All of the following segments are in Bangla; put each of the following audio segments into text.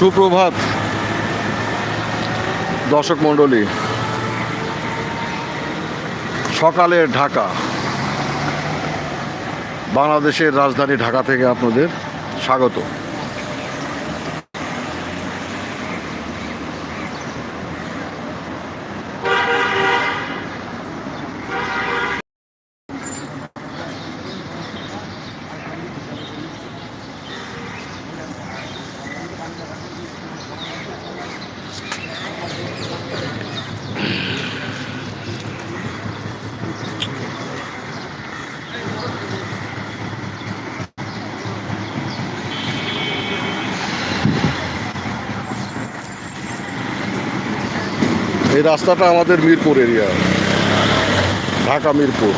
সুপ্রভাত দর্শক মণ্ডলী। সকালের ঢাকা বাংলাদেশের রাজধানী ঢাকা থেকে আপনাদের স্বাগত। এই রাস্তাটা আমাদের মিরপুর এরিয়া ঢাকা মিরপুর।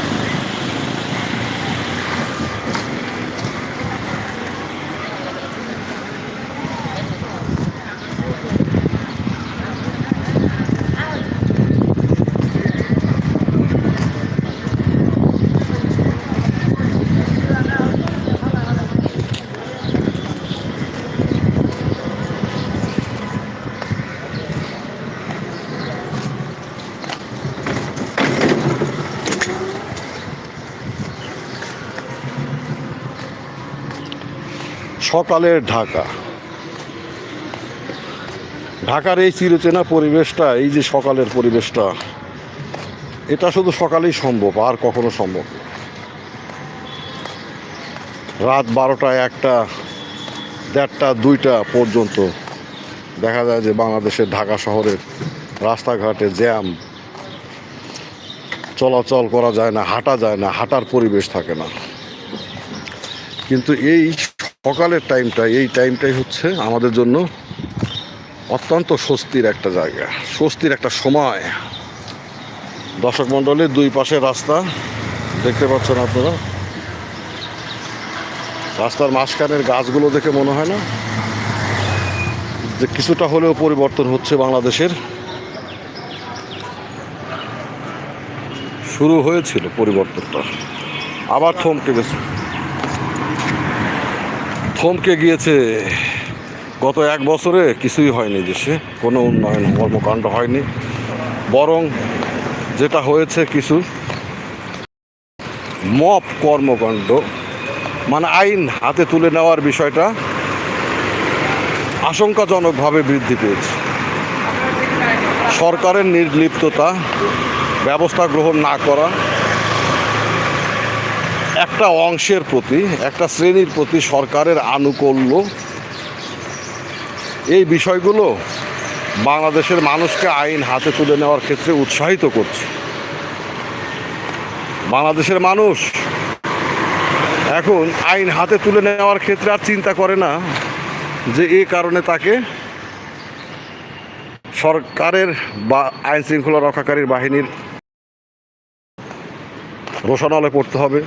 সকালের ঢাকা। ঢাকার এই চিরচেনা পরিবেশটা, এই যে সকালের পরিবেশটা, এটা শুধু সকালেই সম্ভব, আর কখনো সম্ভব রাত বারোটা একটা, দেড়টা, দুইটা পর্যন্ত দেখা যায় যে বাংলাদেশের ঢাকা শহরের রাস্তাঘাটে জ্যাম, চলাচল করা যায় না, হাঁটা যায় না, হাঁটার পরিবেশ থাকে না। কিন্তু এই সকালের টাইমটা, এই টাইমটাই হচ্ছে আমাদের জন্য অত্যন্ত স্বস্তির একটা জায়গা, স্বস্তির একটা সময়। দর্শক মণ্ডলের দুই পাশে রাস্তা, দেখতে পাচ্ছেন আপনারা? রাস্তার মাঝখানের গাছগুলো দেখে মনে হয় না? যে কিছুটা হলেও পরিবর্তন হচ্ছে বাংলাদেশের। শুরু হয়েছিল পরিবর্তনটা, আবার থমকে গেছে। থমকে গিয়েছে। গত এক বছরে কিছুই হয়নি দেশে, কোনো উন্নয়ন কর্মকাণ্ড হয়নি। বরং যেটা হয়েছে কিছু মপ কর্মকাণ্ড মানে আইন হাতে তুলে নেওয়ার বিষয়টা আশঙ্কাজনকভাবে বৃদ্ধি পেয়েছে। সরকারের নির্লিপ্ততা, ব্যবস্থা গ্রহণ না করা একটা অংশের প্রতি, একটা শ্রেণির প্রতি সরকারের আনুকূল্য। এই বিষয়গুলো বাংলাদেশের মানুষকে আইন হাতে তুলে নেওয়ার ক্ষেত্রে উৎসাহিত করছে। বাংলাদেশের মানুষ এখন আইন হাতে তুলে নেওয়ার ক্ষেত্রে আর চিন্তা করে না যে এই কারণে তাকে সরকারের বা আইন শৃঙ্খলা রক্ষাকারীর বাহিনীর রোশনালে পড়তে হবে।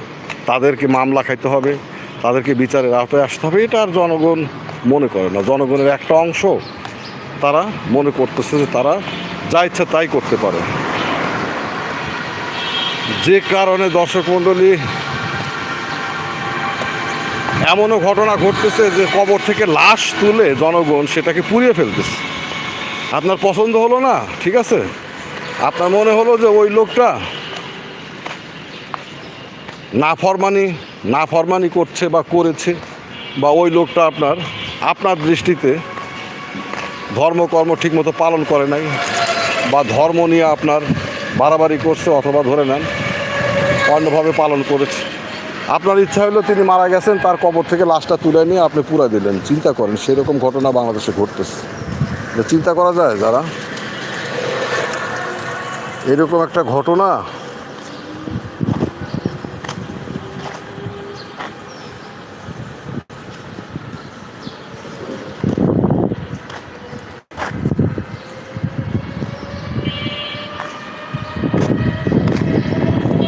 তাদেরকে মামলা খাইতে হবে, তাদেরকে বিচারের আওতায় আসতে হবে, এটা আর জনগণ মনে করে না। জনগণের একটা অংশ তারা মনে করতেছে যে তারা যা ইচ্ছা তাই করতে পারে। যে কারণে দর্শক মণ্ডলী, এমনও ঘটনা ঘটতেছে যে কবর থেকে লাশ তুলে জনগণ সেটাকে পুড়িয়ে ফেলতেছে। আপনার পছন্দ হলো না? ঠিক আছে? আপনার মনে হলো যে ওই লোকটা না ফরমানি না ফরমানি করছে বা করেছে বা ওই লোকটা আপনার আপনার দৃষ্টিতে ধর্মকর্ম ঠিকমতো পালন করে নাই বা ধর্ম নিয়ে আপনার বাড়াবাড়ি করছে অথবা ধরে নেন অন্যভাবে পালন করেছে। আপনার ইচ্ছা হলো তিনি মারা গেছেন, তার কবর থেকে লাশটা তুলে নিয়ে আপনি পুরা দিলেন। চিন্তা করেন, সেরকম ঘটনা বাংলাদেশে ঘটতেছে। চিন্তা করা যায় যারা? এরকম একটা ঘটনা